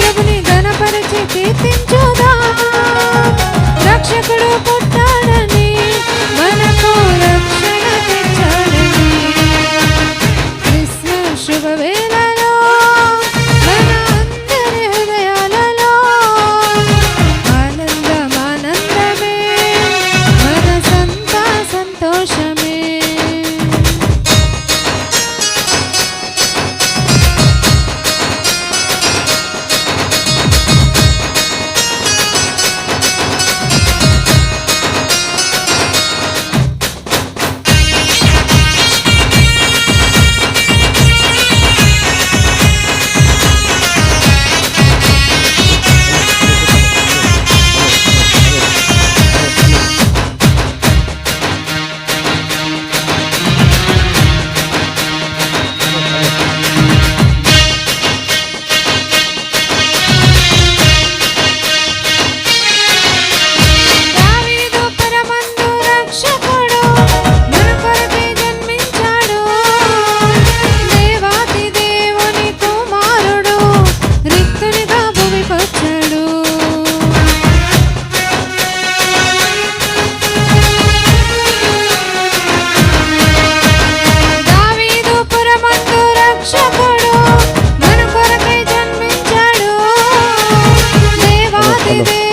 ప్రభుని గణపరిచి కీర్తించుదా? రక్షకుడు పుట్టాడని మనకు రక్షణ తెచ్చాడని. కృష్ణ శుభవేళ Hasta.